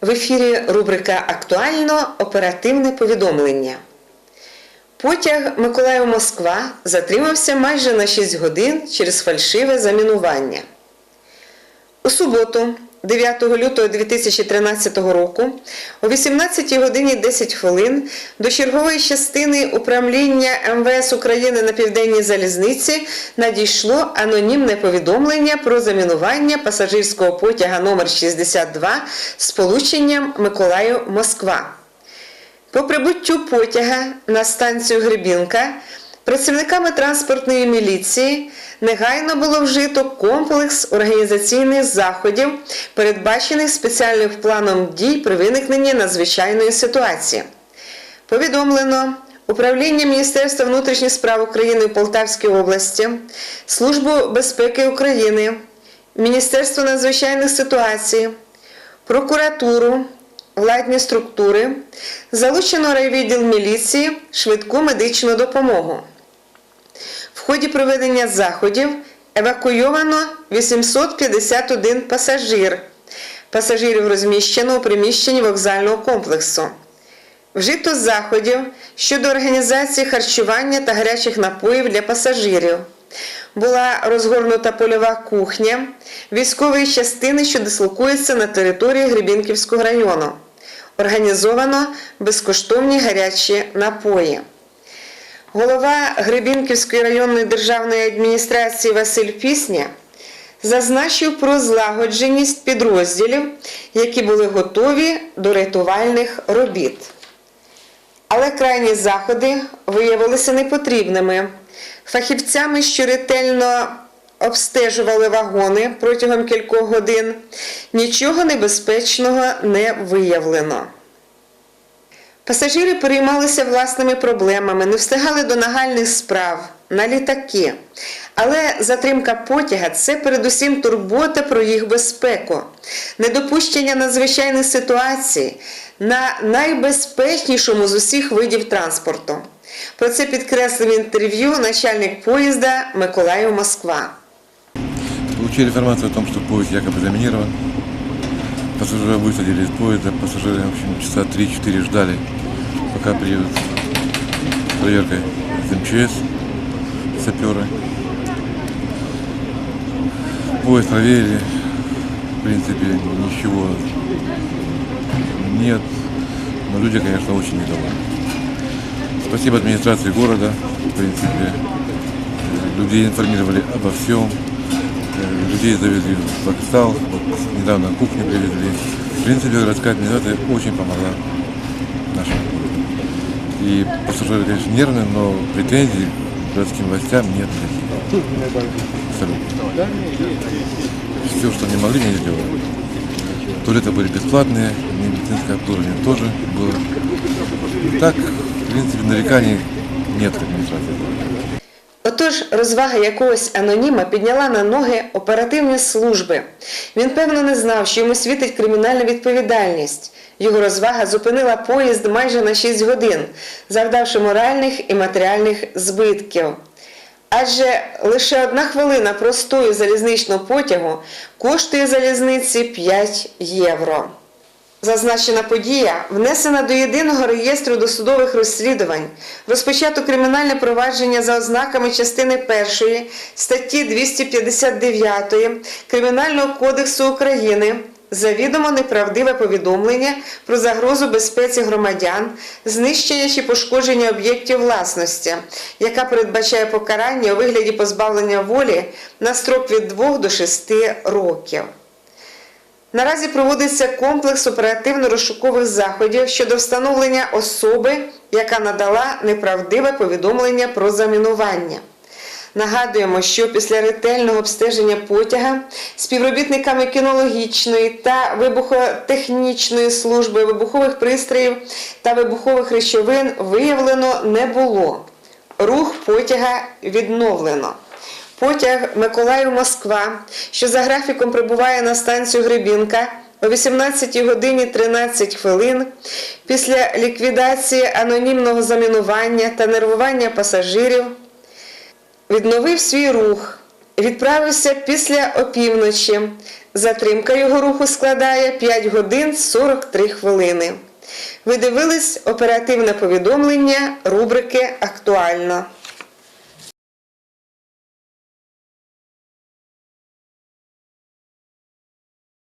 В ефірі рубрика Актуально оперативне повідомлення. Потяг Миколаїв Москва затримався майже на 6 годин через фальшиве замінування. У суботу, 9 лютого 2013 року, о 18 годині 10 хвилин до чергової частини управління МВС України на південній залізниці надійшло анонімне повідомлення про замінування пасажирського потяга номер 62 з полученням Миколаїв-Москва. По прибуттю потяга на станцію Гребінка працівниками транспортної міліції негайно було вжито комплекс організаційних заходів, передбачених спеціальним планом дій при виникненні надзвичайної ситуації. Повідомлено Управління Міністерства внутрішніх справ України в Полтавській області, Службу безпеки України, Міністерство надзвичайних ситуацій, прокуратуру, владні структури, залучено райвідділ міліції, швидку медичну допомогу. Ході проведення заходів евакуйовано 851 пасажир. Пасажирів розміщено у приміщенні вокзального комплексу. Вжито заходів щодо організації харчування та гарячих напоїв для пасажирів. Була розгорнута польова кухня військової частини, що дислокується на території Гребінківського району. Організовано безкоштовні гарячі напої. Голова Гребінківської районної державної адміністрації Василь Пісня зазначив про злагодженість підрозділів, які були готові до рятувальних робіт. Але крайні заходи виявилися непотрібними. Фахівцями, що ретельно обстежували вагони протягом кількох годин, нічого небезпечного не виявлено. Пасажири переймалися власними проблемами, не встигали до нагальних справ, на літаки. Але затримка потяга це передусім турбота про їх безпеку, недопущення надзвичайних ситуацій на найбезпечнішому з усіх видів транспорту. Про це підкреслив в інтерв'ю начальник поїзда Миколаїв Москва. Получили информацию о том, что поезд якобы заминирован. Пассажиры высадили из поезда. Пассажиры, в общем, часа 3-4 ждали, пока приедут с проверкой из МЧС, саперы. Поезд проверили. В принципе, ничего нет. Но люди, конечно, очень недовольны. Спасибо администрации города. В принципе, людей информировали обо всем. Людей завезли в вокзал, вот недавно кухню привезли. В принципе, городская администрация очень помогла нашему городу. И пассажиры, конечно, нервные, но претензий к городским властям нет никаких. Абсолютно. Все, что не могли, не сделали. Туалеты были бесплатные, медицинское обслуживание тоже было. Так, в принципе, нареканий нет к администрации города. Отож, розвага якогось аноніма підняла на ноги оперативні служби. Він певно не знав, що йому світить кримінальна відповідальність. Його розвага зупинила поїзд майже на 6 годин, завдавши моральних і матеріальних збитків. Адже лише одна хвилина простою залізничного потягу коштує залізниці 5 євро. Зазначена подія внесена до єдиного реєстру досудових розслідувань, розпочато кримінальне провадження за ознаками частини 1 статті 259 Кримінального кодексу України завідомо неправдиве повідомлення про загрозу безпеці громадян, знищення чи пошкодження об'єктів власності, яка передбачає покарання у вигляді позбавлення волі на строк від 2 до 6 років. Наразі проводиться комплекс оперативно-розшукових заходів щодо встановлення особи, яка надала неправдиве повідомлення про замінування. Нагадуємо, що після ретельного обстеження потяга співробітниками кінологічної та вибухотехнічної служби вибухових пристроїв та вибухових речовин виявлено не було. Рух потяга відновлено. Потяг Миколаїв-Москва, що за графіком прибуває на станцію Гребінка о 18 годині 13 хвилин після ліквідації анонімного замінування та нервування пасажирів, відновив свій рух відправився після опівночі. Затримка його руху складає 5 годин 43 хвилини. Ви дивились оперативне повідомлення рубрики Актуально.